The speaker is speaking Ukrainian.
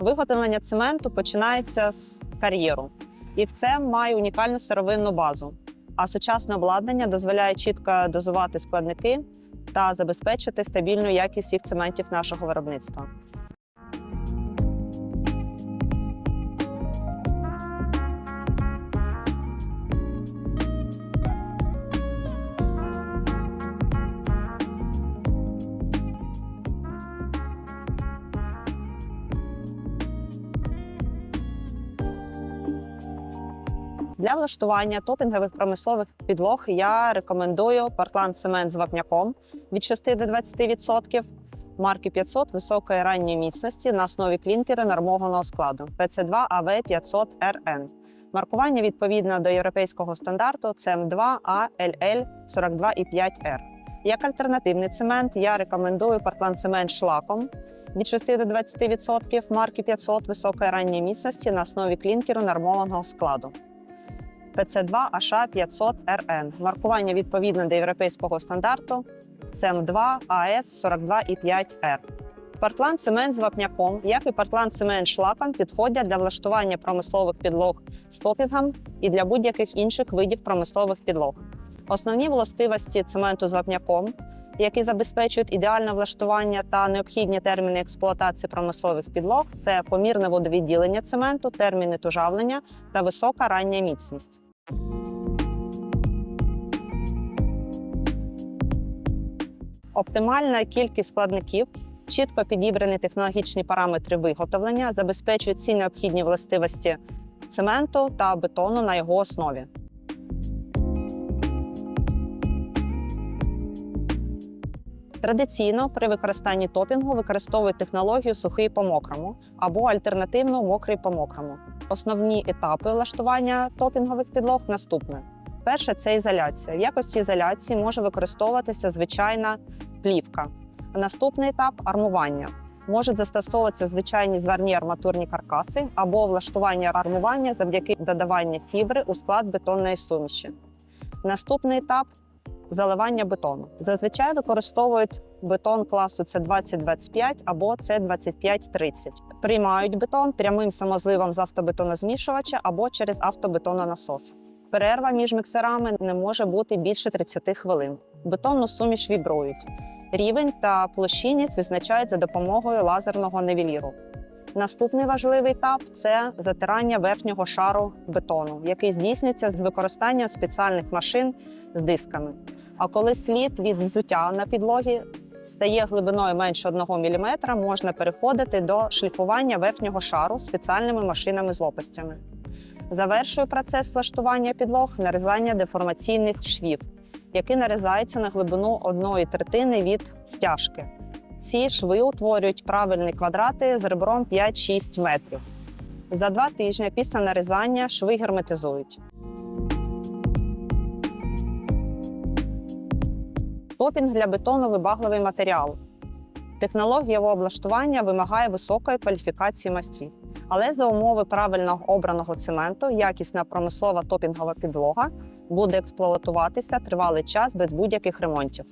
Виготовлення цементу починається з кар'єру, і в це має унікальну сировинну базу. А сучасне обладнання дозволяє чітко дозувати складники та забезпечити стабільну якість всіх цементів нашого виробництва. Для влаштування топінгових промислових підлог я рекомендую Портланд цемент з вапняком від 6 до 20%, марки 500 високої ранньої міцності на основі клінкера нормованого складу PC2 AV 500 RN. Маркування відповідно до європейського стандарту CM2 ALL 42,5R. Як альтернативний цемент я рекомендую Портланд цемент шлаком від 6 до 20% марки 500 високої ранньої міцності на основі клінкеру нормованого складу. PC2 HA 500 RN. Маркування відповідно до європейського стандарту CM2 AS 42,5R. Портланд цемент з вапняком, як і портланд цемент шлаком, підходять для влаштування промислових підлог з топінгом і для будь-яких інших видів промислових підлог. Основні властивості цементу з вапняком, які забезпечують ідеальне влаштування та необхідні терміни експлуатації промислових підлог, це помірне водовідділення цементу, терміни тужавлення та висока рання міцність. Оптимальна кількість складників, чітко підібрані технологічні параметри виготовлення забезпечують всі необхідні властивості цементу та бетону на його основі. Традиційно при використанні топінгу використовують технологію сухий по мокрому або альтернативно мокрий по мокрому. Основні етапи влаштування топінгових підлог наступні. Перше це ізоляція. В якості ізоляції може використовуватися звичайна плівка. Наступний етап армування. Можуть застосовуватися звичайні зварні арматурні каркаси або влаштування армування завдяки додаванню фібри у склад бетонної суміші. Наступний етап заливання бетону. Зазвичай використовують бетон класу С2025 або С2530. Приймають бетон прямим самозливом з автобетонозмішувача або через автобетононасос. Перерва між міксерами не може бути більше 30 хвилин. Бетонну суміш вібрують. Рівень та площинність визначають за допомогою лазерного нивеліру. Наступний важливий етап це затирання верхнього шару бетону, який здійснюється з використанням спеціальних машин з дисками. А коли слід від взуття на підлогі стає глибиною менше 1 мм, можна переходити до шліфування верхнього шару спеціальними машинами з лопастями. Завершує процес влаштування підлог нарізання деформаційних швів, які нарізаються на глибину 1 третини від стяжки. Ці шви утворюють правильні квадрати з ребром 5-6 метрів. За два тижні після нарізання шви герметизують. Топінг для бетону вибагливий матеріал. Технологія його облаштування вимагає високої кваліфікації майстрів. Але за умови правильно обраного цементу якісна промислова топінгова підлога буде експлуатуватися тривалий час без будь-яких ремонтів.